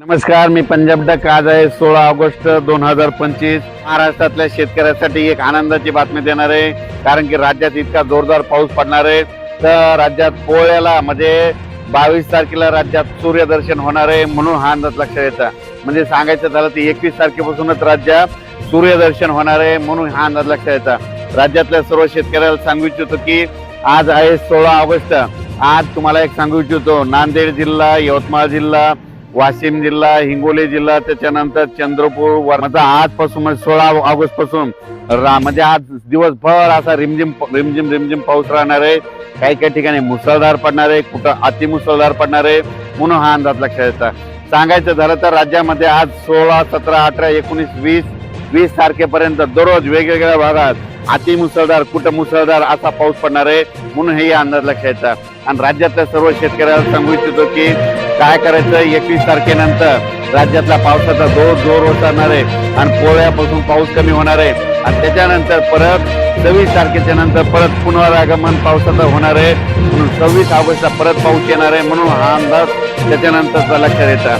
नमस्कार मी पंजाब डक आज आहे. सोळा ऑगस्ट दोन हजार पंचवीस. महाराष्ट्रातल्या शेतकऱ्यासाठी एक आनंदाची बातमी देणार आहे. कारण की राज्यात इतका जोरदार पाऊस पडणार आहे. तर राज्यात पोळ्याला म्हणजे बावीस तारखेला राज्यात सूर्यदर्शन होणार आहे म्हणून हा अंदाज लक्षात येतं. म्हणजे सांगायचं झालं तर एकवीस तारखेपासूनच राज्यात सूर्यदर्शन होणार आहे म्हणून हा अंदाज लक्षात येतं. राज्यातल्या सर्व शेतकऱ्याला सांगू इच्छितो की आज आहे सोळा ऑगस्ट. आज तुम्हाला एक सांगू इच्छितो. नांदेड जिल्हा यवतमाळ जिल्हा वाशिम जिल्हा हिंगोली जिल्हा त्याच्यानंतर चंद्रपूर म्हणजे आजपासून म्हणजे सोळा ऑगस्टपासून रा- म्हणजे आज दिवसभर असा रिमझिम रिमझिम रिमझिम पाऊस राहणार आहे. काही काही ठिकाणी मुसळधार पडणार आहे. कुठं अतिमुसळधार पडणार आहे. म्हणून हा अंदाज लक्षात येतात सांगायचं झालं तर राज्यामध्ये आज सोळा सतरा अठरा एकोणीस वीस वीस तारखेपर्यंत दररोज वेगवेगळ्या भागात अति मुसळधार कुठं मुसळधार असा पाऊस पडणार आहे म्हणून हे अंदाज लक्षायचा येतात आणि राज्यातल्या सर्व शेतकऱ्याला सांगू इच्छितो की काय करायचं एकवीस तारखेनंतर राज्यातला पावसाचा जोर जोर ओसरणार आहे आणि पोळ्यापासून पाऊस कमी होणार आहे. आणि त्याच्यानंतर परत सव्वीस तारखेच्या नंतर परत पुनरागमन पावसाचं होणार आहे. म्हणून सव्वीस ऑगस्टला परत पाऊस येणार आहे म्हणून हा अंदाज त्याच्यानंतरचा लक्षात येतात